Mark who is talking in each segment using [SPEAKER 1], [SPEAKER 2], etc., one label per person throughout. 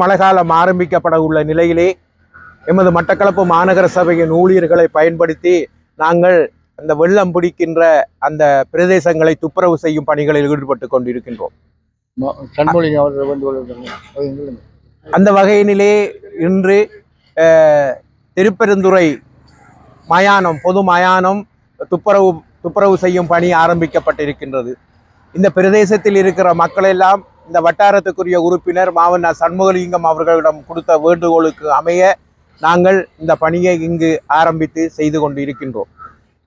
[SPEAKER 1] மழைக்காலம் ஆரம்பிக்கப்பட உள்ள நிலையிலே எமது மட்டக்களப்பு மாநகர சபையின் ஊழியர்களை பயன்படுத்தி நாங்கள் அந்த வெள்ளம் பிடிக்கின்ற அந்த பிரதேசங்களை துப்புரவு செய்யும் பணிகளில் ஈடுபட்டு கொண்டிருக்கின்றோம். அந்த வகையினிலே இன்று திருப்பெருந்துறை மயானம் பொது மயானம் துப்புரவு துப்புரவு செய்யும் பணி ஆரம்பிக்கப்பட்டிருக்கின்றது. இந்த பிரதேசத்தில் இருக்கிற மக்கள் எல்லாம் இந்த வட்டாரத்துக்குரிய உறுப்பினர் மாவட்ட சண்முகலிங்கம் அவர்களிடம் கொடுத்த வேண்டுகோளுக்கு அமைய நாங்கள் இந்த பணியை இங்கு ஆரம்பித்து செய்து கொண்டு இருக்கின்றோம்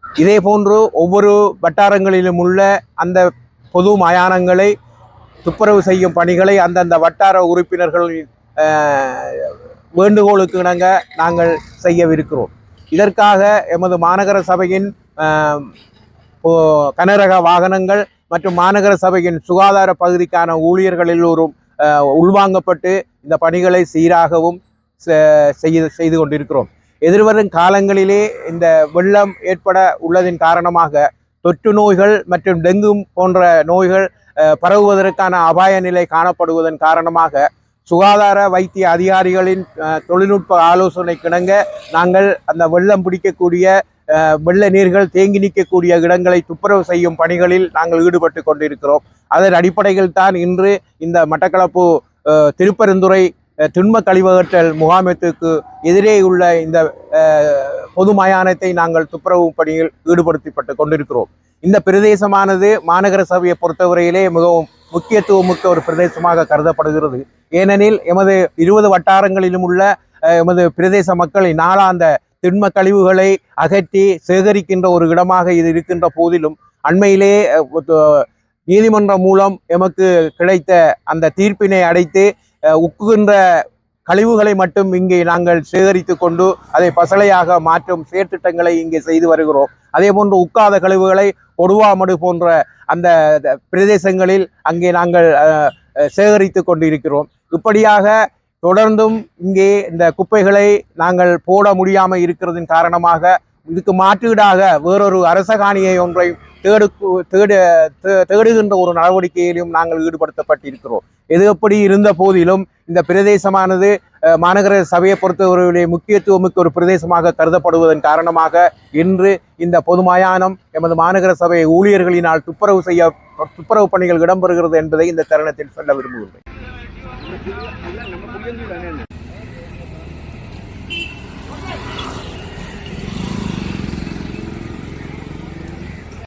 [SPEAKER 1] இதே போன்று ஒவ்வொரு வட்டாரங்களிலும் உள்ள அந்த பொது மயானங்களை துப்புரவு செய்யும் பணிகளை அந்தந்த வட்டார உறுப்பினர்களின் வேண்டுகோளுக்கு இணங்க நாங்கள் செய்யவிருக்கிறோம். இதற்காக எமது மாநகர சபையின் கனரக வாகனங்கள் மற்றும் மாநகர சபையின் சுகாதார பகுதிக்கான ஊழியர்கள் எல்லோரும் உள்வாங்கப்பட்டு இந்த பணிகளை சீராகவும் செ- செய்து செய்து கொண்டிருக்கிறோம். எதிர்வரும் காலங்களிலே இந்த வெள்ளம் ஏற்பட உள்ளதின் காரணமாக தொற்று நோய்கள் மற்றும் டெங்கு போன்ற நோய்கள் பரவுவதற்கான அபாய நிலை காணப்படுவதன் காரணமாக சுகாதார வைத்திய அதிகாரிகளின் தொழில்நுட்ப ஆலோசனை கிணங்க நாங்கள் அந்த வெள்ளம் பிடிக்கக்கூடிய வெள்ள நீர்கள் தேங்கி நிற்கக்கூடிய இடங்களை துப்புரவு செய்யும் பணிகளில் நாங்கள் ஈடுபட்டு கொண்டிருக்கிறோம். அதன் அடிப்படையில் தான் இன்று இந்த மட்டக்களப்பு திருப்பெருந்துறை திண்ம கழிவகற்றல் முகாமைத்துக்கு எதிரே உள்ள இந்த பொது மயானத்தை நாங்கள் துப்புரவு பணியில் ஈடுபடுத்தப்பட்டு கொண்டிருக்கிறோம். இந்த பிரதேசமானது மாநகர சபையை பொறுத்தவரையிலே மிகவும் முக்கியத்துவமிக்க ஒரு பிரதேசமாக கருதப்படுகிறது. ஏனெனில் எமது இருபது வட்டாரங்களிலும் உள்ள எமது பிரதேச மக்களின் நாளாந்த திண்ம கழிவுகளை அகற்றி சேகரிக்கின்ற ஒரு இடமாக இது இருக்கின்ற போதிலும் அண்மையிலே நீதிமன்றம் மூலம் எமக்கு கிடைத்த அந்த தீர்ப்பினை அடைத்து உக்குகின்ற கழிவுகளை மட்டும் இங்கே நாங்கள் சேகரித்து கொண்டு அதை பசலையாக மாற்றும் செயற்திட்டங்களை இங்கே செய்து வருகிறோம். அதே போன்று உக்காத கழிவுகளை ஒடுவாமடு போன்ற அந்த த- பிரதேசங்களில் அங்கே நாங்கள் சேகரித்து கொண்டு இருக்கிறோம் இப்படியாக தொடர்ந்தும் இங்கே இந்த குப்பைகளை நாங்கள் போட முடியாமல் இருக்கிறதின் காரணமாக இதுக்கு மாற்றீடாக வேறொரு அரசகாணியை ஒன்றை தேடு தேடு தே- தேடுகின்ற ஒரு நடவடிக்கையிலும் நாங்கள் ஈடுபடுத்தப்பட்டிருக்கிறோம். எது எப்படி இருந்த போதிலும் இந்த பிரதேசமானது மாநகர சபையை பொறுத்தவரையிலே முக்கியத்துவமிக்க ஒரு பிரதேசமாக கருதப்படுவதன் காரணமாக இன்று இந்த பொதுமயானம் எமது மாநகர சபை ஊழியர்களினால் துப்புரவு செய்ய துப்புரவு பணிகள் இடம்பெறுகிறது என்பதை இந்த தருணத்தில் சொல்ல விரும்புகிறேன். Begitu 了呢